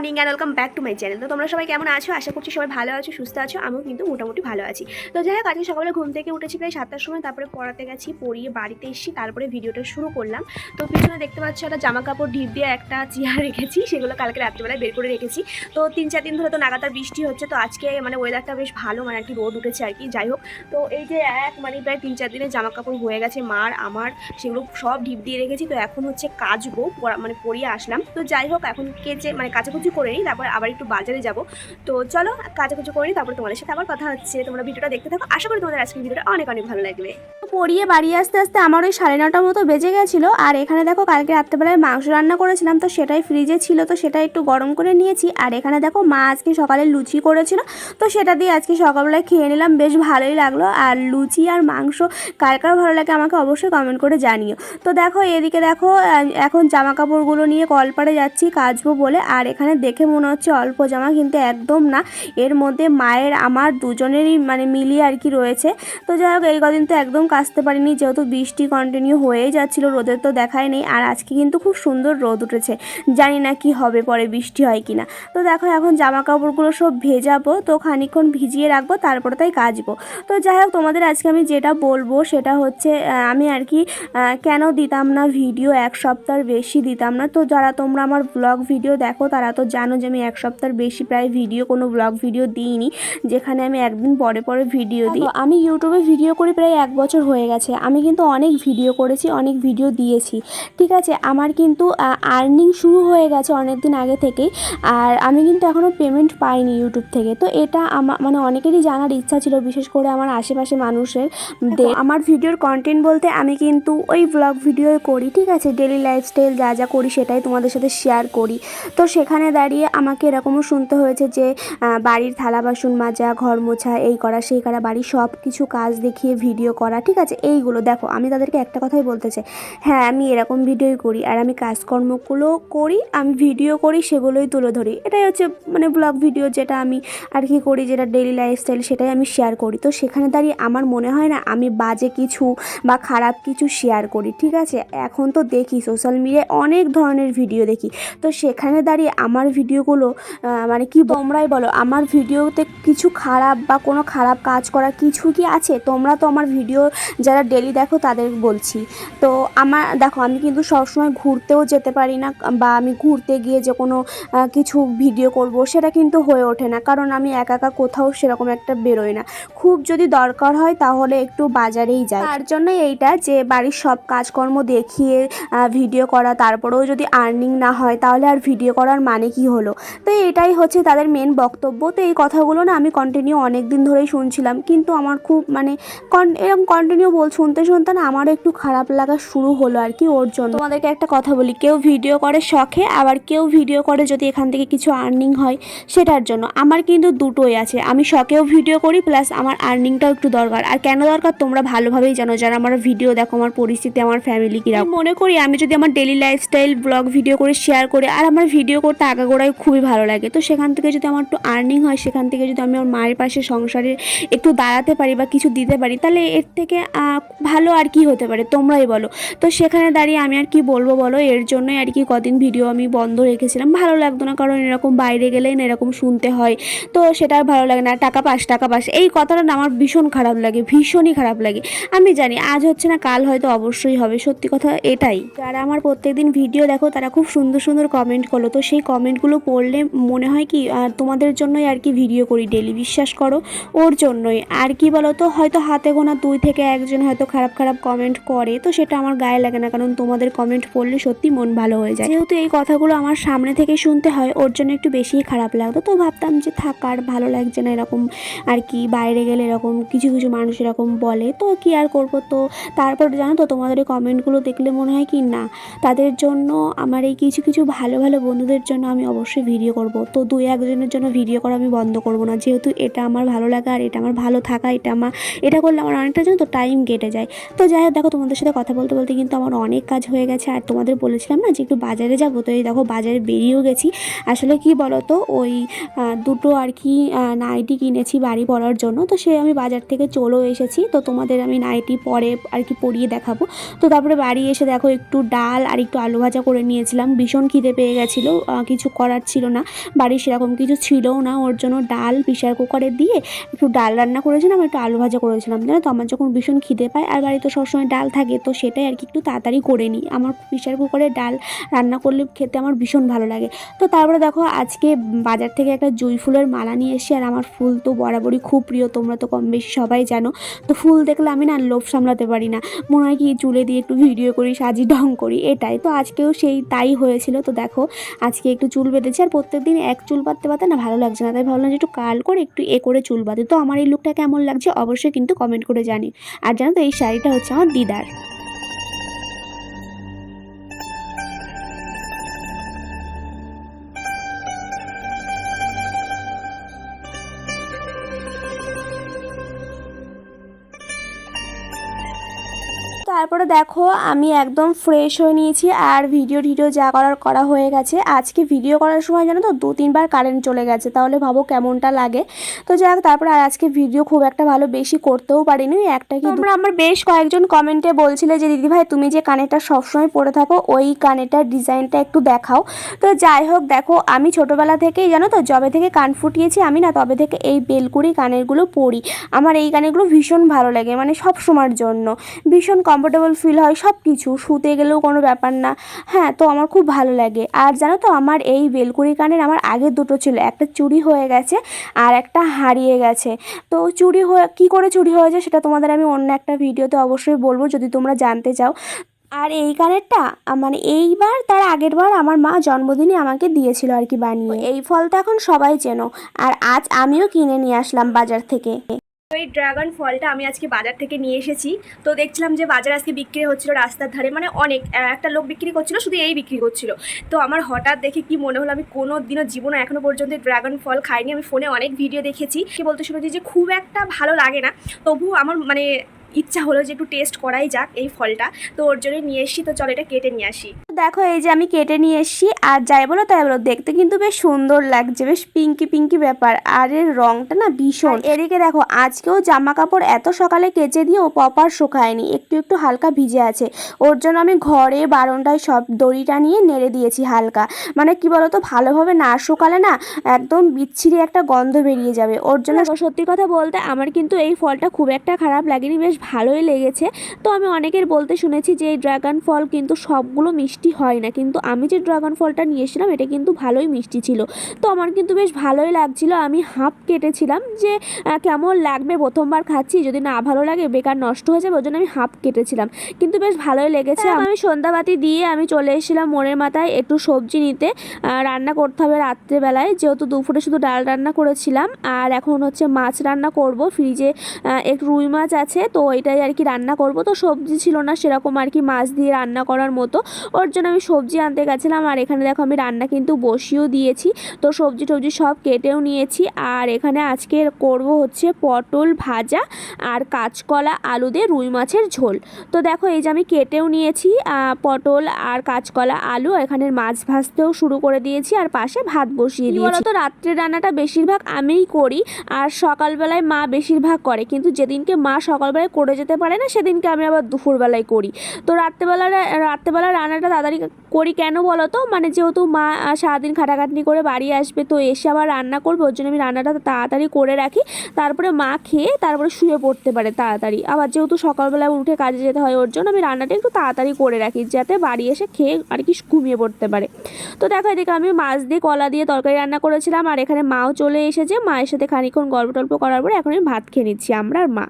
Morning and welcome back to my channel তো তোমরা সবাই কেমন আছো? আশা করছি সবাই ভালো আছো, সুস্থ আছো, আমিও কিন্তু মোটামুটি ভালো আছি। তো যাই হোক, আজকে সকালে ঘুম থেকে উঠেছি প্রায় সাতটার সময়, তারপরে পড়াতে গেছি, পড়িয়ে বাড়িতে এসেছি, তারপরে ভিডিওটা শুরু করলাম। তো পিছনে দেখতে পাচ্ছ একটা জামা কাপড় ঢিপ দিয়ে একটা চেয়ার রেখেছি, সেগুলো কালকে রাত্রিবেলায় বের করে রেখেছি। তো তিন চার দিন ধরে তো নাগাতার বৃষ্টি হচ্ছে, তো আজকে মানে ওয়েদারটা বেশ ভালো মানে একটি রোদ উঠেছে আর কি, যাই হোক। তো এই যে এক মানে প্রায় তিন চার দিনের জামা কাপড় হয়ে গেছে, মার, আমার, সেগুলো সব ঢিপ দিয়ে রেখেছি। তো এখন হচ্ছে কাচবো মানে পরিয়ে আসলাম। তো যাই হোক, এখন কেচে মানে কাচাকুচি করে নিই, তারপর আবার একটু বাজারে যাব। তো চলো, কাচাকুচি করে নিই, তারপর তোমাদের সাথে আবার কথা হচ্ছে। তোমরা ভিডিওটা দেখতে থাকো। আশা করি তোমাদের আজকের ভিডিওটা অনেক অনেক ভালো লাগবে। পড়িয়ে বাড়ি আসতে আসতে আমার ওই সাড়ে নটার মতো বেজে গেছিল। আর এখানে দেখো কালকে রাত্রেবেলায় মাংস রান্না করেছিলাম, তো সেটাই ফ্রিজে ছিল, তো সেটা একটু গরম করে নিয়েছি। আর এখানে দেখো মা আজকে সকালে লুচি করেছিল, তো সেটা দিয়ে আজকে সকালবেলায় খেয়ে নিলাম, বেশ ভালোই লাগল। আর লুচি আর মাংস কার কার ভালো লাগে আমাকে অবশ্যই কমেন্ট করে জানিও। তো দেখো এদিকে দেখো এখন জামা কাপড়গুলো নিয়ে কলপাড়ে যাচ্ছি কাচবো বলে। আর এখানে দেখে মনে হচ্ছে অল্প জামা, কিন্তু একদম না। এর মধ্যে মায়ের, আমার দুজনেরই মানে মিলিয়ে আর কি রয়েছে। তো যাই হোক, এই কদিন তো একদম কাচতে পারিনি, যেহেতু বৃষ্টি কন্টিনিউ হয়েই যাচ্ছিল, রোদের তো দেখাই নেই। আর আজকে কিন্তু খুব সুন্দর রোদ উঠেছে। জানি না কি হবে, পরে বৃষ্টি হয় কিনা। তো দেখো, এখন জামা কাপড়গুলো সব ভেজাবো, তো খানিকক্ষণ ভিজিয়ে রাখব, তারপরে তাই কাচবো। তো যাই হোক, তোমাদের আজকে আমি যেটা বলব, সেটা হচ্ছে আমি আর কি কেন দিতাম না ভিডিও এক সপ্তাহের বেশি দিতাম না। তো যারা তোমরা আমার ব্লগ ভিডিও দেখো, তারা তো জানো যে আমি এক সপ্তাহের বেশি প্রায় ভিডিও কোনো ব্লগ ভিডিও দিইনি, যেখানে আমি একদিন পরে পরে ভিডিও দিই। আমি ইউটিউবে ভিডিও করি প্রায় এক বছর হয়ে গেছে। আমি কিন্তু অনেক ভিডিও করেছি, অনেক ভিডিও দিয়েছি। ঠিক আছে, আমার কিন্তু আর্নিং শুরু হয়ে গেছে অনেক দিন আগে থেকেই। আর আমি কিন্তু এখনও পেমেন্ট পাইনি ইউটিউব থেকে। তো এটা আমার মানে অনেকেরই জানার ইচ্ছা ছিল, বিশেষ করে আমার আশেপাশে মানুষের। আমার ভিডিওর কন্টেন্ট বলতে আমি কিন্তু ওই ব্লগ ভিডিও করি, ঠিক আছে? ডেলি লাইফস্টাইল যা যা করি সেটাই তোমাদের সাথে শেয়ার করি। তো সেখানে দাঁড়িয়ে আমাকে এরকমও শুনতে হয়েছে যে বাড়ির থালা বাসন মাজা, ঘর মোছা, এই করা, সেই করা, বাড়ির সব কিছু কাজ দেখিয়ে ভিডিও করা, ঠিক আছে, এইগুলো, দেখো, আমি তাদেরকে একটা কথাই বলতে চাই। হ্যাঁ আমি এরকম ভিডিওই করি আর আমি কাজকর্মগুলো করি, আমি ভিডিও করি, সেগুলোই তুলে ধরি। এটাই হচ্ছে মানে ব্লগ ভিডিও যেটা আমি আর কি করি, যেটা ডেলি লাইফস্টাইল সেটাই আমি শেয়ার করি। তো সেখানে দাঁড়িয়ে আমার মনে হয় না আমি বাজে কিছু বা খারাপ কিছু শেয়ার করি, ঠিক আছে? এখন তো দেখি সোশ্যাল মিডিয়ায় অনেক ধরনের ভিডিও দেখি। তো সেখানে দাঁড়িয়ে আমার ভিডিওগুলো মানে কি তোমরাই বলো, আমার ভিডিওতে কিছু খারাপ বা কোনো খারাপ কাজ করা কিছু কি আছে? তোমরা তো আমার ভিডিও যারা ডেলি দেখো তাদের বলছি। তো আমার, দেখো আমি কিন্তু সবসময় ঘুরতেও যেতে পারি না, বা আমি ঘুরতে গিয়ে যে কোনো কিছু ভিডিও করব সেটা কিন্তু হয়ে ওঠে না, কারণ আমি একা একা কোথাও সেরকম একটা বেরোই না। খুব যদি দরকার হয় তাহলে একটু বাজারেই যাই। তার জন্য এইটা যে বাড়ির সব কাজকর্ম দেখিয়ে ভিডিও করা, তারপরেও যদি আর্নিং না হয় তাহলে আর ভিডিও করার মানে কি হলো? তো এটাই হচ্ছে তাদের মেন বক্তব্য। তো এই কথাগুলো না আমি কন্টিনিউ অনেক দিন ধরেই শুনছিলাম, কিন্তু আমার খুব মানে কন- এরকম কন্টিনিউ বল, শুনতে শুনতে না আমারও একটু খারাপ লাগা শুরু হলো আর কি ওর জন্য। তোমাদেরকে একটা কথা বলি, কেউ ভিডিও করে শখে, আবার কেউ ভিডিও করে যদি এখান থেকে কিছু আর্নিং হয় সেটার জন্য। আমার কিন্তু দুটোই আছে, আমি শখেও ভিডিও করি প্লাস আমার আর্নিংটাও একটু দরকার। আর কেন দরকার? তোমরা ভালোভাবেই জানো, যারা আমার ভিডিও দেখো, আমার পরিস্থিতি, আমার ফ্যামিলি কিরা মনে করি, আমি যদি আমার ডেলি লাইফস্টাইল ব্লগ ভিডিও করে শেয়ার করি, আর আমার ভিডিও করতে আগাগোড়াই খুবই ভালো লাগে। তো সেখান থেকে যদি আমার একটু আর্নিং হয়, সেখান থেকে যদি আমি আমার মায়ের পাশে সংসারে একটু দাঁড়াতে পারি বা কিছু দিতে পারি, তাহলে এর থেকে ভালো আর কি হতে পারে, তোমরাই বলো। তো সেখানে দাঁড়িয়ে আমি আর কি বলব বলো, এর জন্যই আর কি কদিন ভিডিও আমি বন্ধ রেখেছিলাম। ভালো লাগতো না, কারণ এরকম বাইরে গেলেই না এরকম শুনতে হয়। তো সেটা আর ভালো লাগে না, টাকা পাস টাকা পাস। এই কথাটা না আমার ভীষণ খারাপ লাগে, ভীষণই খারাপ লাগে। আমি জানি আজ হচ্ছে না, কাল হয়তো অবশ্যই হবে, সত্যি কথা এটাই। যারা আমার প্রত্যেকদিন ভিডিও দেখো, তারা খুব সুন্দর সুন্দর কমেন্ট করল। তো সেই কমেন্টগুলো পড়লে মনে হয় কি তোমাদের জন্যই আর কি ভিডিও করি ডেলি বিশ্বাস করো, ওর জন্যই। আর কি বলো তো, হয়তো হাতে গোনা দুই থেকে একজন হয়তো খারাপ খারাপ কমেন্ট করে, তো সেটা আমার গায়ে লাগে না, কারণ তোমাদের কমেন্ট পড়লে সত্যি মন ভালো হয়ে যায়। যেহেতু এই কথাগুলো আমার সামনে থেকে শুনতে হয়, ওর জন্য একটু বেশিই খারাপ লাগতো, তো ভাবতাম যে থাকার ভালো লাগছে না এরকম, আর কি বাইরে গেলে এরকম কিছু কিছু মানুষ এরকম বলে, তো কি আর করব, তো তারপর জানো তো তোমাদের কমেন্টগুলো দেখলে মনে হয় কি, না, তাদের জন্য আমার এই কিছু কিছু ভালো ভালো বন্ধুদের জন্য আমি অবশ্যই ভিডিও করব, তো দুই একজনের জন্য ভিডিও করা আমি বন্ধ করব না, যেহেতু এটা আমার ভালো লাগা, আর এটা আমার ভালো থাকা, এটা আমার, এটা করলে আমার অনেকটা জানো তো টাইম কেটে যায়। তো যাই হোক, দেখো তোমাদের সাথে কথা বলতে বলতে কিন্তু আমার অনেক কাজ হয়ে গেছে। আর তোমাদের বলেছিলাম না যে একটু বাজারে যাব, তো এই দেখো বাজারে বেরিয়েও গেছি। আসলে কি বলো তো ওই দুটো আর কি নাইটি কিনেছি বাড়ি পরার জন্য। তো সে আমি বাজার থেকে চলেও এসেছি। তো তোমাদের আমি নাইটি পরে আর কি পরিয়ে দেখাবো। তো তারপরে বাড়ি এসে দেখো একটু ডাল আর একটু আলু ভাজা করে নিয়েছিলাম। ভীষণ খিদে পেয়ে গেছিল কিছু করার ছিল না। বাড়ির সেরকম কিছু ছিলও না। ওর জন্য ডাল প্রেশার কুকারে দিয়ে একটু ডাল রান্না করেছিলাম, একটু আলু ভাজা করেছিলাম। জানো তো, আমার যখন ভীষণ খিদে পায় আর বাড়িতে সবসময় ডাল থাকে, তো সেটাই আর কি একটু তাড়াতাড়ি করে নিই। আমার প্রেশার কুকারে ডাল রান্না করলে খেতে আমার ভীষণ ভালো লাগে। তো তারপরে দেখো আজকে বাজার থেকে একটা জুঁই ফুলের মালা নিয়ে এসে আর আমার ফুল তো বরাবরই খুব প্রিয়, তোমরা তো কম বেশি সবাই জানো। তো ফুল দেখলে আমি না লোভ সামলাতে পারি না। মনে হয় কি চুলে দিয়ে একটু ভিডিও করি, সাজি ঢং করি, এটাই। তো আজকেও সেই তাই হয়েছিল। তো দেখো আজকে একটু চুল বেঁধেছি আর প্রত্যেক দিন এক চুল বাঁধতে বাঁধতে না ভালো লাগছে না, তাই ভাবলাম যে একটু কাল করে একটু এ করে চুল বাঁধে। তো আমার এই লুকটা কেমন লাগছে অবশ্যই কিন্তু কমেন্ট করে জানি আর জানো তো এই শাড়িটা হচ্ছে আমার দিদার। তারপরে দেখো আমি একদম ফ্রেশ হয়ে নিয়েছি আর ভিডিও টিডিও যা করার করা হয়ে গেছে। আজকে ভিডিও করার সময় জানো তো দু তিনবার কারেন্ট চলে গেছে। তাহলে ভাবো কেমনটা লাগে। তো যাই হোক তারপরে আর আজকে ভিডিও খুব একটা ভালো বেশি করতেও পারিনি। একটা কি তোমরা আমার বেশ কয়েকজন কমেন্টে বলছিলে যে দিদিভাই তুমি যে কানেরটা সবসময় পরে থাকো ওই কানেরটার ডিজাইনটা একটু দেখাও। তো যাই হোক দেখো আমি ছোটোবেলা থেকেই জানো তো যবে থেকে কান ফুটিয়েছি আমি না তবে থেকে এই বেলকুড়ি কানেরগুলো পরি। আমার এই কানেরগুলো ভীষণ ভালো লাগে মানে সব সময়ের জন্য। ভীষণ কমফোর্টেবল ফিল হয় সব কিছু শুতে গেলেও কোনো ব্যাপার না। হ্যাঁ তো আমার খুব ভালো লাগে। আর জানো তো, আমার এই বেলকুড়ি কানের আমার আগে দুটো ছিল। একটা চুরি হয়ে গেছে আর একটা হারিয়ে গেছে। তো চুরি হয়ে, কী করে চুরি হয়েছে সেটা তোমাদের আমি অন্য একটা ভিডিওতে অবশ্যই বলব, যদি তোমরা জানতে চাও। আর এই কানেরটা মানে এইবার, তার আগের বার আমার মা জন্মদিনে আমাকে দিয়েছিল আর কি বানিয়ে। এই ফলটা এখন সবাই চেনো। আর আজ আমিও কিনে নিয়ে আসলাম বাজার থেকে। এই ড্রাগন ফলটা আমি আজকে বাজার থেকে নিয়ে এসেছি। তো দেখছিলাম যে বাজার আজকে বিক্রি হচ্ছিল রাস্তার ধারে মানে অনেক একটা লোক বিক্রি করছিল, শুধু এই বিক্রি করছিল। তো আমার হঠাৎ দেখে কি মনে হলো, আমি কোনো দিনও জীবনে এখনও পর্যন্ত ড্রাগন ফল খাইনি। আমি ফোনে অনেক ভিডিও দেখেছি কি বলতে শুনেছি যে খুব একটা ভালো লাগে না। তবু আমার মানে ইচ্ছা হলো যে একটু টেস্ট করাই যাক এই ফলটা। তো ওর জন্য নিয়ে এসেছি, তো চলো এটা কেটে নিয়ে আসি। দেখো এই যে আমি কেটে নিয়ে এসেছি। আর যাই বলো তাই বলো দেখতে কিন্তু বেশ সুন্দর লাগছে বেশ পিঙ্কি পিঙ্কি ব্যাপার। আর এর রংটা না ভীষণ। এদিকে দেখো আজকেও জামা কাপড় এত সকালে কেচে দিয়ে ও পপার শুকায়নি একটু একটু হালকা ভিজে আছে। ওর জন্য আমি ঘরে বারণটায় সব দড়িটা নিয়ে নেড়ে দিয়েছি হালকা। মানে কি বলতো ভালোভাবে না শুকালে না একদম বিচ্ছিরি একটা গন্ধ বেরিয়ে যাবে। ওর জন্য সত্যি কথা বলতে আমার কিন্তু এই ফলটা খুব একটা খারাপ লাগেনি বেশ ভালোই লেগেছে। তো আমি অনেকের বলতে শুনেছি যে এই ড্রাগন ফল কিন্তু সবগুলো মিষ্টি হয় না। কিন্তু আমি যে ড্রাগন ফলটা নিয়ে এসেছিলাম এটা কিন্তু ভালোই মিষ্টি ছিল। তো আমার কিন্তু বেশ ভালোই লাগছিল। আমি হাফ কেটেছিলাম যে কেমন লাগবে প্রথমবার খাচ্ছি। যদি না ভালো লাগে বেকার নষ্ট হয়ে যাবে ওই জন্য আমি হাফ কেটেছিলাম। কিন্তু বেশ ভালোই লেগেছে। আমি সন্ধ্যাবাতি দিয়ে আমি চলে এসেছিলাম মোড়ের মাথায় একটু সবজি নিতে। রান্না করতে হবে রাত্রেবেলায়। যেহেতু দুপুরে শুধু ডাল রান্না করেছিলাম আর এখন হচ্ছে মাছ রান্না করব। ফ্রিজে একটু রুই মাছ আছে তো ওইটাই আর কি রান্না করব। তো সবজি ছিল না সেরকম আর কি মাছ দিয়ে রান্না করার মতো। ওর জন্য আমি সবজি আনতে গেছিলাম। আর এখানে দেখো আমি রান্না কিন্তু বসিয়েও দিয়েছি। তো সবজি টবজি সব কেটেও নিয়েছি। আর এখানে আজকে করব হচ্ছে পটল ভাজা আর কাঁচকলা আলু দিয়ে রুই মাছের ঝোল। তো দেখো এই যে আমি কেটেও নিয়েছি পটল আর কাঁচকলা আলু। এখানে মাছ ভাজতেও শুরু করে দিয়েছি আর পাশে ভাত বসিয়ে দিয়েছি। বলতো রাত্রে রান্নাটা বেশিরভাগ আমিই করি। আর সকালবেলায় মা বেশিরভাগ করে। কিন্তু যেদিনকে মা সকালবেলায় করে যেতে পারে না সেদিনকে আমি আবার দুপুরবেলায় করি। তো রাত্রেবেলা রাত্রেবেলা রান্নাটা তাড়াতাড়ি করি কেন বলো তো? মানে যেহেতু মা সারাদিন খাটাখাটনি করে বাড়ি আসবে, তো এসে আবার রান্না করবে, ওর জন্য আমি রান্নাটা তাড়াতাড়ি করে রাখি। তারপরে মা খেয়ে তারপরে শুয়ে পড়তে পারে তাড়াতাড়ি। আবার যেহেতু সকালবেলা উঠে কাজে যেতে হয়, ওর জন্য আমি রান্নাটা একটু তাড়াতাড়ি করে রাখি, যাতে বাড়ি এসে খেয়ে আর কি ঘুমিয়ে পড়তে পারে। তো দেখো এদিকে আমি মাছ দিয়ে কলা দিয়ে তরকারি রান্না করেছিলাম, আর এখানে মাও চলে এসেছে। মায়ের সাথে খানিক্ষণ গল্প টল্প করার পরে এখন আমি ভাত খেয়ে নিচ্ছি, আমরা আর মা।